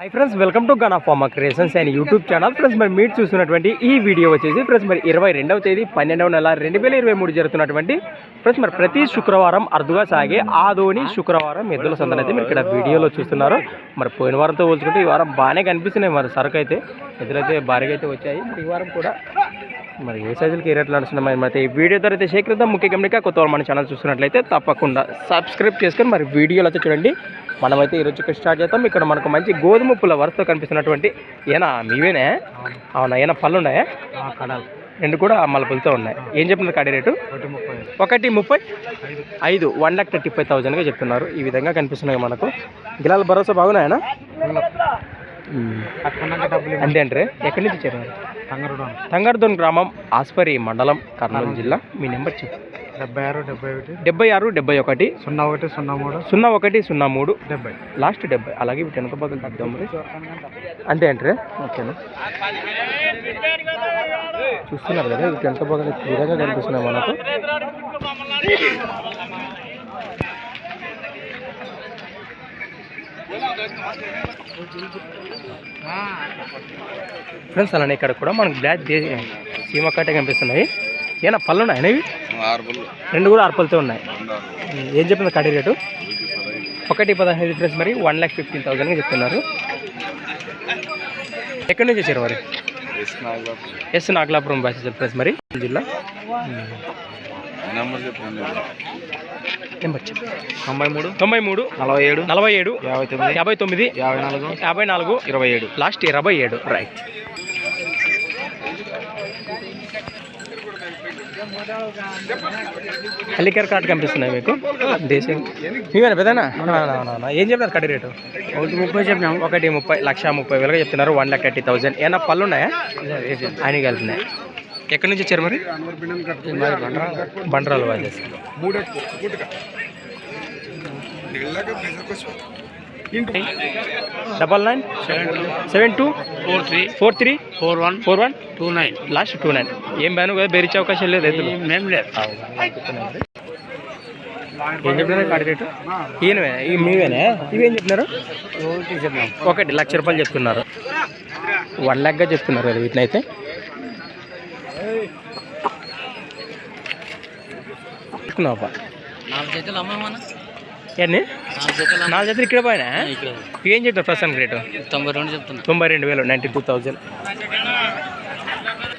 Hi friends welcome to gun of pharma creations and YouTube channel friends మరి మీరు చూస్తున్నటువంటి ఈ వీడియో వచ్చేసి ఫ్రెండ్స్ మరి ఇరవై రెండవ తేదీ పన్నెండవ నెల రెండు వేల ఇరవై మూడు జరుగుతున్నటువంటి ఫ్రెండ్స్ మరి ప్రతి శుక్రవారం అరుదుగా సాగే ఆదోని శుక్రవారం ఎద్దుల సందనైతే అయితే మీరు ఇక్కడ వీడియోలో చూస్తున్నారు. మరి పోయిన వారంతో పోల్చుకుంటే ఈ వారం బాగానే కనిపిస్తున్నాయి మరి సరుకు అయితే. ఎద్దులైతే భారీగా అయితే వచ్చాయి ఈ వారం కూడా మరి ఏ సైజులకి ఏ రేట్లు నడుస్తున్నాయి మరి అయితే ఈ వీడియో ద్వారా అయితే సేకరిద్దాం. ముఖ్య గమనిక కొత్త మన ఛానల్ చూస్తున్నట్లయితే తప్పకుండా సబ్స్క్రైబ్ చేసుకొని మరి వీడియోలు అయితే చూడండి. మనమైతే ఈరోజు ఇక్కడ స్టార్ట్ చేద్దాం. ఇక్కడ మనకు మంచి గోధుమ పుల్ల వరుసతో కనిపిస్తున్నటువంటి ఏనా మీవేనే? అవునా ఏనా పళ్ళు ఉన్నాయా? కడాలి. రెండు కూడా మలపులతో ఉన్నాయి. ఏం చెప్తున్నారు కడి రేటు? ఒకటి ముప్పై. ఐదు. వన్ లాక్ థర్టీ ఫైవ్ థౌజండ్గా చెప్తున్నారు. ఈ విధంగా కనిపిస్తున్నాయి మనకు. గిలాల భరోసా బాగున్నాయనా? అంతే అంటే ఎక్కడి నుంచి ఇచ్చారు? తంగరుడు తంగర్దోన్ గ్రామం ఆస్పరి మండలం కర్నూలు జిల్లా. మీ నెంబర్ చెప్పు. డెబ్బై ఆరు డెబ్బై ఒకటి. డెబ్బై ఆరు డెబ్బై ఒకటి. సున్నా ఒకటి సున్నా మూడు. సున్నా ఒకటి సున్నా మూడు. డెబ్బై. లాస్ట్ డెబ్బై. అలాగే వీటి వెనక పక్కన తగ్గుదాం మరి అంతే అంటే ఓకేనా? చూస్తున్నారు కదా వీటి వెనక పక్కన విధంగా కనిపిస్తున్నాయి మనకు. ఫ్రెండ్స్ అలానే ఇక్కడ కూడా మనకు బ్లాక్ సీమ కట్టే కనిపిస్తున్నాయి. ఏనా పళ్ళు ఉన్నాయి ఇవి? రెండు కూడా అర్పలతో ఉన్నాయి. ఏం చెప్పింది కడి రేటు? ఒకటి పదహైదు ఫ్రెండ్స్ మరి వన్ ల్యాక్ ఫిఫ్టీన్ థౌసండ్గా చెప్తున్నారు. ఎక్కడి నుంచి వచ్చారు మరి? ఎస్ నాగలాపురం. బాస్ ఫ్రెండ్స్ మరి. జిల్లా? నెంబర్ తొంభై మూడు తొంభై మూడు నలభై ఏడు నలభై ఏడు యాభై తొమ్మిది యాభై తొమ్మిది యాభై నాలుగు యాభై నాలుగు ఇరవై ఏడు. లాస్ట్ ఇరవై ఏడు. రైట్ హల్లికర్ కార్డ్ కనిపిస్తున్నాయి మీకు? దేశం. మీవేనా పెద్దనా? ఏం చెప్తారు కడి రేటు? ఒకటి ముప్పై చెప్పినాము. ఒకటి ముప్పై లక్ష ముప్పై వేలుగా చెప్తున్నారు. వన్ లాక్ థర్టీ థౌసండ్ ఏమన్నా పళ్ళు ఉన్నాయా? ఆయన వెళ్తున్నాయి. ఎక్కడి నుంచి వచ్చారు మరి? బండరాలు double nine? Seven two? Four three? Four three four one? Four one two nine last two nine. ఏం బ్యాను కదా బెరిచే అవకాశం లేదు ఎద్దులు మేము లేదు ఏం చెప్తున్నారు కార్డు రేటు? ఈయనవే మీవేనే? ఇవేం చెప్తున్నారు ఒకటి లక్ష రూపాయలు చెప్తున్నారు. వన్ ల్యాక్గా చెప్తున్నారు కదా వీటినైతే. తీసుకున్నావా ఎన్ని? నాలుగు జతలు ఇక్కడ పోయినా? ఏం చెప్తారు ప్రస్తుతానికి రేటు? తొంభై రెండు చెప్తున్నా. తొంభై రెండు వేలు నైంటీ టూ థౌజండ్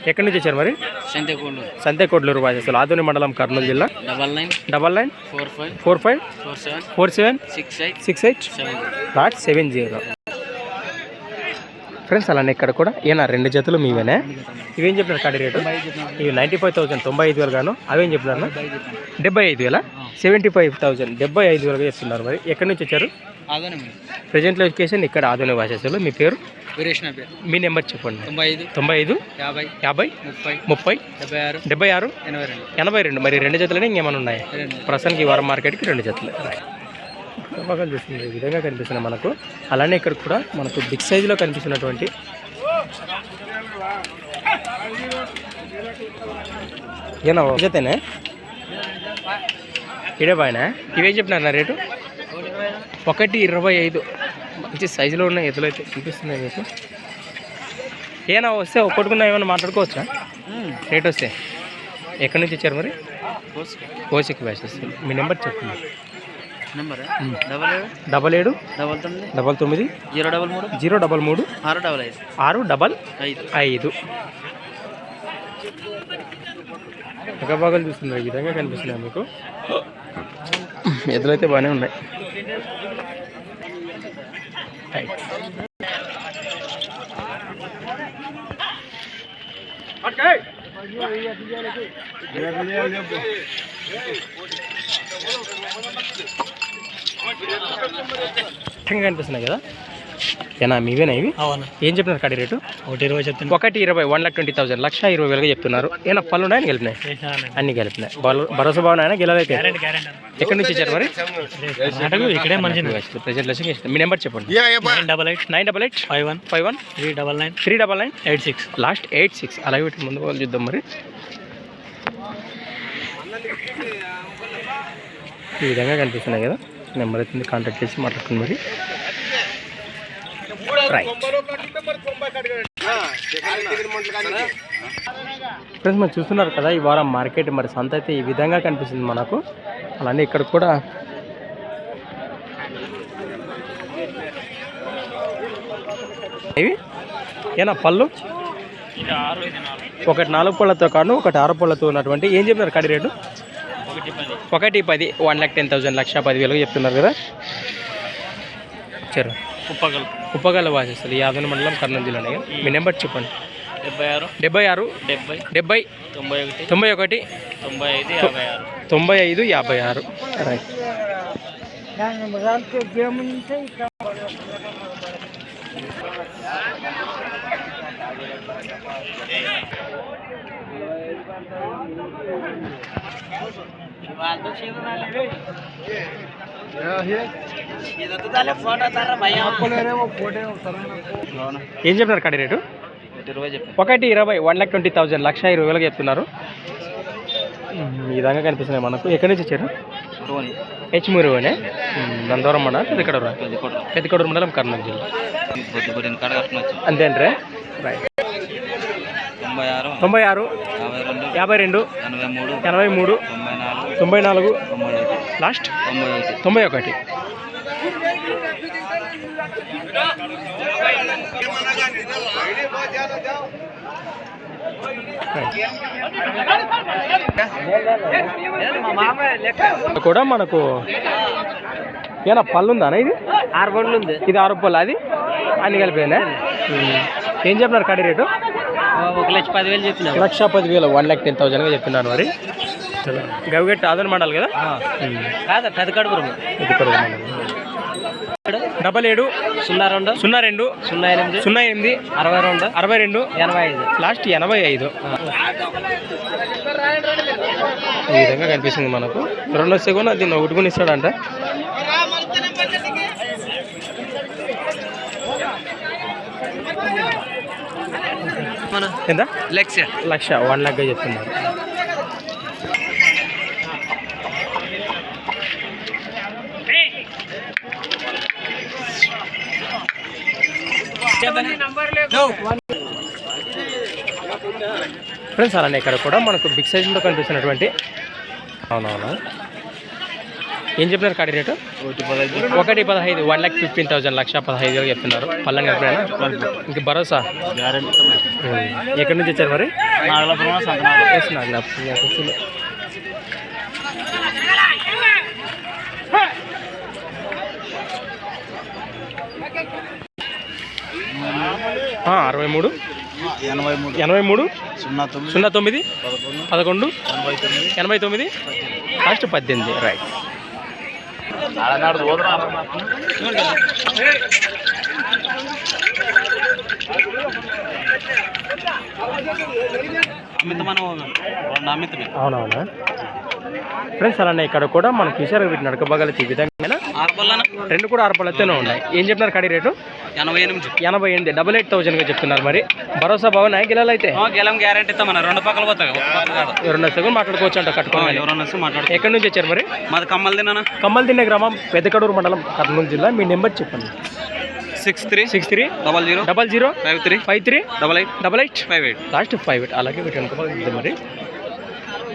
ఎక్కడి నుంచి వచ్చారు మరి? సంతేకోళ్ళు సంతేకోట్లూరు బాజేస్తులు ఆదోని మండలం కర్నూలు జిల్లా. Double nine. Double nine. Four five. Four five. Four seven. Four seven. Six eight. Six eight. Seven. Dot seven zero. Friends అలానే ఇక్కడ కూడా ఏనా రెండు జతలు మీవేనే. ఇవేం చెప్పినారు కాడి రేటు? ఇవి నైంటీ ఫైవ్ థౌసండ్ తొంభై ఐదు వేలు గాను. అవేం చెప్పినారు? డెబ్బై ఐదు వేల? సెవెంటీ ఫైవ్ థౌసండ్ డెబ్బై ఐదు వేలుగా చెప్తున్నారు మరి. ఎక్కడి నుంచి వచ్చారు? ప్రజెంట్ లొకేషన్ ఇక్కడ ఆధునిక భాషలో మీ పేరు? మీ నెంబర్ చెప్పండి. తొంభై ఐదు తొంభై ఐదు యాభై యాభై ముప్పై ముప్పై డెబ్బై ఆరు డెబ్బై ఆరు ఎనభై రెండు. మరి రెండు జతలనే ఇంకేమైనా ఉన్నాయి? ప్రస్తుతానికి ఈ వారం మార్కెట్కి రెండు జతలు. బాగా చూస్తుంది ఈ విధంగా కనిపిస్తున్నాయి మనకు. అలానే ఇక్కడ కూడా మనకు బిగ్ సైజులో కనిపిస్తున్నటువంటి ఏనా జతనే ఇడే బాయనా? ఇవేం చెప్పినారు రేటు? ఒకటి ఇరవై ఐదు. మంచి సైజులో ఉన్న ఎద్దులు అయితే కనిపిస్తున్నాయి మీకు. ఏనా వస్తే ఒక్కటికున్నా ఏమైనా మాట్లాడుకోవచ్చా? రేట్ వస్తే. ఎక్కడి నుంచి ఇచ్చారు మరి? ఓసిక్ బ్యాచెస్ మీ నెంబర్ చెప్పండి. డబల్ ఏడు డబల్ ఏడు డబల్ తొమ్మిది డబల్ తొమ్మిది జీరో డబల్ మూడు జీరో డబల్ మూడు ఆరు డబల్ ఐదు ఆరు డబల్ ఐదు ఐదు ఒక భాగాలు చూస్తున్నారు ఈ విధంగా కనిపిస్తున్నాయి మీకు ఎదురైతే బాగానే ఉన్నాయి Right. ఇష్టంగా కనిపిస్తున్నాయి కదా. ఏనా మీవేనా ఇవి? అవునా. ఏం చెప్పినారు కడి రేటు? ఒకటి ఇరవై చెప్తాను ఒకటి ఇరవై వన్ లాక్ ట్వంటీ థౌసండ్ లక్ష ఇరవై వేలుగా చెప్తున్నారు. ఏమైనా పళ్ళు ఉన్నాయని గెలిపినాయి? అన్ని. గెలిపినాయి? బల- భరోసా బాగున్నాయన గెలవైతే ఎక్కడి నుంచి ఇచ్చారు మరి? ఇక్కడే మంచి ప్రెజెంట్ ఇష్టం. మీ నెంబర్ చెప్పండి. Nine double eight. Nine double eight? Five one. Five one? Three double nine. Three double nine? Eight six. Last eight six. అలాగే వీటి ముందు వాళ్ళు చూద్దాం మరి. ఈ విధంగా కనిపిస్తున్నాయి కదా. నెంబర్ అయితే కాంటాక్ట్ చేసి మాట్లాడుతుంది మరి. ఫ్రెండ్స్ మనం చూస్తున్నారు కదా ఈ వారం మార్కెట్ మరి సంత అయితే ఈ విధంగా కనిపిస్తుంది మనకు. అలానే ఇక్కడ కూడా ఇవి ఏనా పళ్ళు? ఒకటి నాలుగు పళ్ళతో కాను ఒకటి ఆరు పళ్ళతో ఉన్నటువంటి. ఏం చెప్పినారు కడి రేటు? ఒకటి పది వన్ ల్యాక్ టెన్ థౌసండ్ లక్ష పదివేలకు చెప్తున్నారు కదా. సరే కుప్పగలు ఉప్పగల వాసేస్తుంది యాదవ మండలం కర్నూలు జిల్లానే కదా? మీ నెంబర్ చెప్పండి. డెబ్బై ఆరు. డెబ్బై ఆరు డెబ్బై. డెబ్బై తొంభై ఒకటి. తొంభై ఒకటి తొంభై ఐదు యాభై ఆరు. తొంభై ఐదు యాభై ఆరు. రైట్ ఏం చెప్తారు కడి రేటు? ఒకటి ఇరవై వన్ ల్యాక్ ట్వంటీ థౌసండ్ లక్ష ఇరవై వేలకు చెప్తున్నారు. ఈ విధంగా కనిపిస్తున్నాయి మనకు. ఎక్కడి నుంచి వచ్చారు? హెచ్ మురువనే నందవరం మండలం పెద్దకడూరు పెద్దకడూరు మండలం కర్నూలు జిల్లా. అంతేంట్రే రైట్ తొంభై ఆరు యాభై రెండు ఎనభై మూడు తొంభై నాలుగు లాస్ట్ తొంభై ఒకటి. తొంభై ఒకటి. కూడా మనకు ఏనా పళ్ళు ఉందా ఇది? ఆరు బండ్లు ఉంది ఇది ఆరు పళ్ళు అది? అన్ని కలిపినా? ఏం చెప్పినారు కడి రేటు? ఒక లక్ష పదివేలు చెప్పిన లక్ష పదివేలు వన్ ల్యాక్ టెన్ థౌసండ్గా చెప్తున్నారు మరి. గవిగట్టి ఆదరణ మండలి కదా. కాదా పెద్ద కడుపురం ఇది కూడా మండలం. డబల్ ఏడు సున్నా రెండు సున్నా రెండు సున్నా ఎనిమిది సున్నా ఎనిమిది అరవై రెండు అరవై రెండు ఎనభై ఐదు. లాస్ట్ ఎనభై ఐదు. ఈ విధంగా కనిపిస్తుంది మనకు. రెండు వస్తే కూడా దీన్ని ఒకటి కూడా ఇస్తాడంట. ఎంత? లక్ష లక్ష వన్ లాక్గా చెప్తున్నారు. ఫ్రెండ్స్ అలానే ఇక్కడ కూడా మనకు బిగ్ సైజ్లో కనిపిస్తున్నటువంటి అవునవును? ఏం చెప్పినారు కాడి రేటు? ఒకటి పదహైదు వన్ ల్యాక్ ఫిఫ్టీన్ థౌసండ్ లక్ష పదహైదు చెప్తున్నారు. పల్లని ఎప్పుడైనా? ఇంక భరోసా? ఎక్కడి నుంచి వచ్చారు మరి? అరవై మూడు. ఎనభై మూడు. ఎనభై మూడు సున్నా తొమ్మిది. సున్నా తొమ్మిది పదకొండు. పదకొండు ఎనభై తొమ్మిది. ఎనభై తొమ్మిది లాస్ట్ పద్దెనిమిది. రైట్ ఆడనాడు పోదురా. అమిత మనం రెండు అమితమే అవునవునా? ఫ్రెండ్స్ అలానే ఇక్కడ కూడా మన కిషోర్ వీటి నడకబగల ఈ విధంగా రెండు కూడా ఆరు పళ్ళతోనే ఉన్నాయి. ఏం చెప్పినారు కడి రేటు? ఎనభై ఎనిమిది. ఎనభై ఎనిమిది. డబల్ ఎయిట్ థౌజండ్గా చెప్తున్నారు మరి. భరోసా బాగున్నాయి గిలాలు అయితే? గెలం గ్యారంటీ రెండు పక్కల పోతాయి. ఎవరన్నా సెకండ్ మాట్లాడుకోవచ్చు అంట కట్టుకోవాలి మాట్లాడు ఎక్కడి నుంచి వచ్చారు మరి? మాది కమ్మలు తిన్నానా కమ్మల్ తిన్నే గ్రామం పెద్దకడూరు మండలం కర్నూలు జిల్లా. మీ నెంబర్ చెప్పండి. Six three. Six three. Double zero. Double zero. Five three. Five three. Double eight. Double eight. Five eight. Last five eight. అలాగే వీటి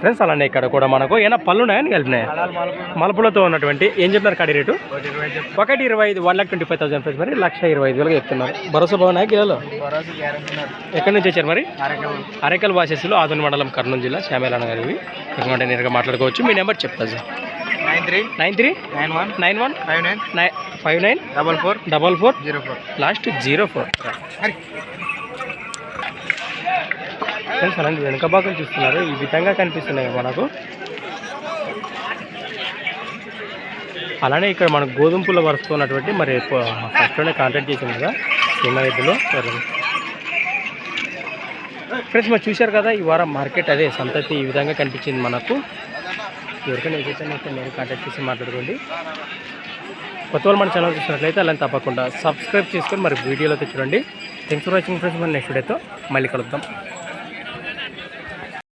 ఫ్రెండ్స్ అలానే ఇక్కడ కూడా మనకు ఏమైనా పళ్ళు ఉన్నాయని కలిపినాయి. మలుపులతో ఉన్నటువంటి ఏం చెప్తున్నారు కడి రేటు? ఒకటి ఇరవై ఐదు one lakh twenty five thousand friends మరి లక్ష ఇరవై ఐదు వేలకు చెప్తున్నారు. భరోసా బాగున్నాయి కిలోలో? ఎక్కడి నుంచి వచ్చారు మరి? అరేకల్. వాసెస్లో ఆదుని మండలం కర్నూలు జిల్లా శ్యామేలాన గారివి. ఎందుకంటే నేరుగా మాట్లాడుకోవచ్చు? మీ నెంబర్ చెప్తా sir. Nine three. Nine three? Nine one. Nine one? Five nine. Nine five nine? Double four. Double four? Zero four. Last zero four. Friends అలాంటి వెనుక భాగం చూస్తున్నారు. ఈ విధంగా కనిపిస్తున్నాయి మనకు అలానే ఇక్కడ మనకు గోధుమ పుల్ల వరుస్తున్నటువంటి మరి ఫస్ట్లోనే కాంటాక్ట్ చేసింది కదా సీమారెడ్డిలో ఫ్రెండ్స్ మరి చూశారు కదా ఈ వారం మార్కెట్ అదే సంతతి ఈ విధంగా కనిపించింది మనకు. ఎవరికైనా ఏదైతే నేను కాంటాక్ట్ చేసి మాట్లాడుకోండి. కొత్త వాళ్ళు మన ఛానల్ చూసినట్లయితే అలా తప్పకుండా సబ్స్క్రైబ్ చేసుకొని మరి వీడియోలో చూడండి. థ్యాంక్స్ ఫర్ వాచింగ్ ఫ్రెండ్స్ మన నెక్స్ట్ వీడియోతో మళ్ళీ కలుద్దాం.